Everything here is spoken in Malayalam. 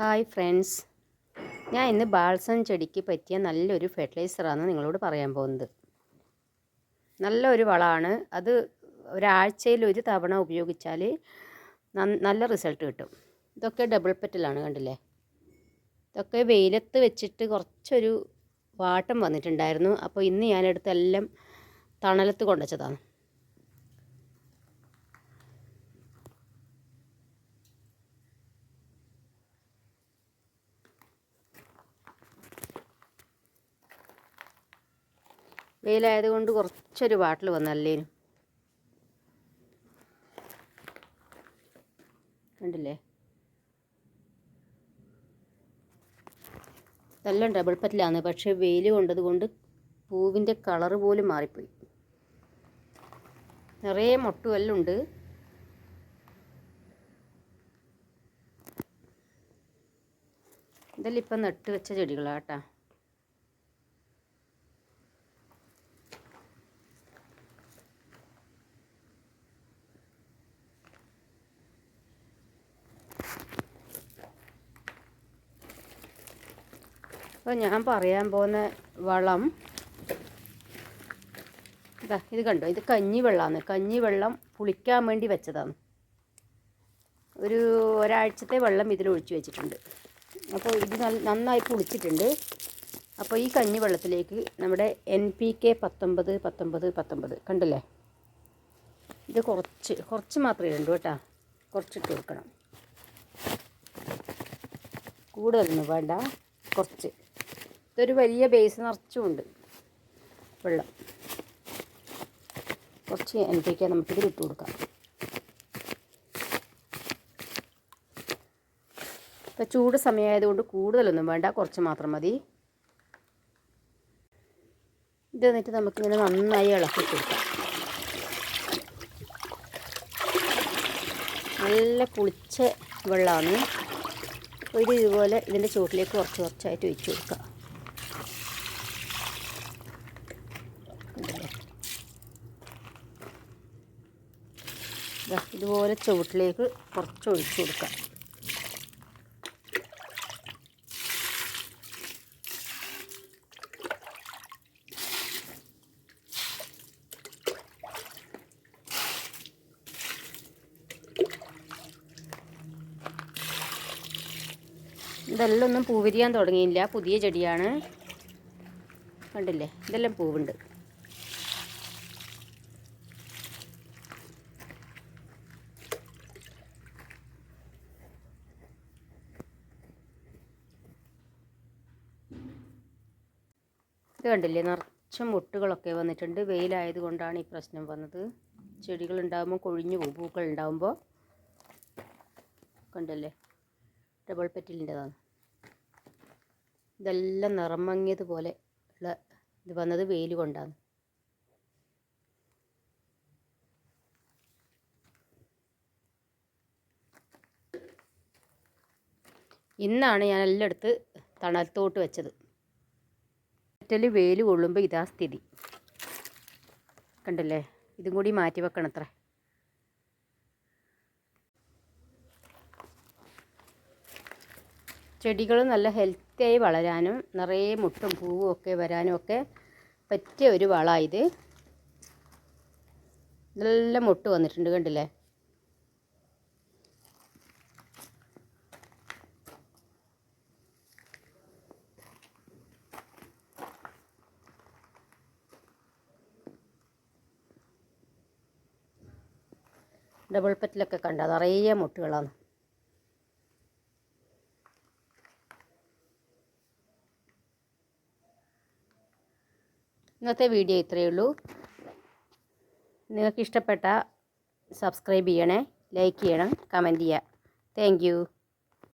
Hi friends. ഞാൻ ഇന്ന് ബാൾസം ചെടിക്ക് പറ്റിയ നല്ലൊരു ഫെർട്ടിലൈസറാണ് നിങ്ങളോട് പറയാൻ പോകുന്നത്. നല്ലൊരു വളമാണ്. അത് ഒരാഴ്ചയിൽ ഒരു തവണ ഉപയോഗിച്ചാൽ നല്ല റിസൾട്ട് കിട്ടും. ഇതൊക്കെ ഡബിൾ പെറ്റലാണ് കണ്ടില്ലേ? ഇതൊക്കെ വെയിലത്ത് വെച്ചിട്ട് കുറച്ചൊരു വാട്ടം വന്നിട്ടുണ്ടായിരുന്നു. അപ്പോൾ ഇന്ന് ഞാനെടുത്തെല്ലാം തണലത്ത് കൊണ്ടുവച്ചതാണ്. വെയിലായതുകൊണ്ട് കുറച്ചൊരു വാട്ടിൽ വന്നല്ലേനും കണ്ടില്ലേ? ഇതെല്ലാം ഡബിൾ പറ്റിലാണ് പക്ഷേ വെയിൽ കൊണ്ടത് കൊണ്ട് പൂവിന്റെ കളറ് പോലും മാറിപ്പോയി. നിറയെ മൊട്ടുമെല്ലാം ഉണ്ട്. ഇതെല്ലാം ഇപ്പം നട്ട് വെച്ച ചെടികളാട്ടാ അപ്പോൾ ഞാൻ പറയാൻ പോകുന്ന വളം. ഇതാ ഇത് കണ്ടോ? ഇത് കഞ്ഞി വെള്ളമാണ് കഞ്ഞി വെള്ളം പുളിക്കാൻ വേണ്ടി വെച്ചതാണ്. ഒരു ഒരാഴ്ചത്തെ വെള്ളം ഇതിൽ ഒഴിച്ചു വെച്ചിട്ടുണ്ട്. അപ്പോൾ ഇത് നന്നായി പുളിച്ചിട്ടുണ്ട്. അപ്പോൾ ഈ കഞ്ഞി വെള്ളത്തിലേക്ക് നമ്മുടെ എൻ പി കെ പത്തൊമ്പത് പത്തൊമ്പത് പത്തൊമ്പത് കണ്ടില്ലേ? ഇത് കുറച്ച് കുറച്ച് മാത്രമേ ഉള്ളൂ കേട്ടോ. കുറച്ചിട്ട് കൊടുക്കണം കൂടുതലൊന്നും വേണ്ട. കുറച്ച്. ഇതൊരു വലിയ ബേസ് നിറച്ചുമുണ്ട്. വെള്ളം. കുറച്ച് എനിക്ക് നമുക്കിത് ഇട്ട് കൊടുക്കാം. ഇപ്പം ചൂട് സമയമായതുകൊണ്ട് കൂടുതലൊന്നും വേണ്ട കുറച്ച് മാത്രം മതി. ഇത് എന്നിട്ട് നമുക്കിങ്ങനെ നന്നായി ഇളക്കി കൊടുക്കാം. നല്ല കുളിച്ച വെള്ളമാണ്. ഒരു ഇതുപോലെ ഇതിന്റെ ചുവട്ടിലേക്ക് കുറച്ച് കുറച്ചായിട്ട് ഒഴിച്ചു കൊടുക്കുക ഇതുപോലെ ചുവട്ടിലേക്ക് കുറച്ച് ഒഴിച്ചു കൊടുക്കാം. ഇതെല്ലാം ഒന്നും പൂവിരിയാൻ തുടങ്ങിയില്ല. പുതിയ ചെടിയാണ്. കണ്ടില്ലേ? ഇതെല്ലാം പൂവുണ്ട്. ഇത് കണ്ടില്ലേ? നിറച്ച മുട്ടുകളൊക്കെ വന്നിട്ടുണ്ട്. വെയിലായത് കൊണ്ടാണ് ഈ പ്രശ്നം വന്നത്. ചെടികൾ ഉണ്ടാകുമ്പോൾ കൊഴിഞ്ഞു പോകും. പൂക്കൾ ഉണ്ടാകുമ്പോൾ കണ്ടല്ലേ? ഡബിൾ പെറ്റിലിന്റെതാണ്. ഇതെല്ലാം നിറം മങ്ങിയതുപോലെ ഉള്ള ഇത് വന്നത് വെയിൽ കൊണ്ടാണ്. ഇന്നാണ് ഞാൻ എല്ലായിടത്ത് തണലത്തോട്ട് വെച്ചത്. വെറ്റൽ വെയിൽ കൊള്ളുമ്പോൾ ഇതാ സ്ഥിതി. കണ്ടല്ലേ? ഇതും കൂടി മാറ്റി വെക്കണം അത്ര ചെടികൾ നല്ല ഹെൽത്തിയായി വളരാനും നിറയെ മുട്ടും പൂവും ഒക്കെ വരാനും ഒക്കെ പറ്റിയ ഒരു വളമാണ് ഇത്. നല്ല മുട്ട് വന്നിട്ടുണ്ട് കണ്ടില്ലേ? ഡബിൾ പെറ്റിലൊക്കെ കണ്ട. നിറയെ മുട്ടുകളാണ്. ഇന്നത്തെ വീഡിയോ ഇത്രയേ ഉള്ളൂ. നിങ്ങൾക്ക് ഇഷ്ടപ്പെട്ട സബ്സ്ക്രൈബ് ചെയ്യണേ ലൈക്ക് ചെയ്യണം കമന്റ് ചെയ്യുക താങ്ക്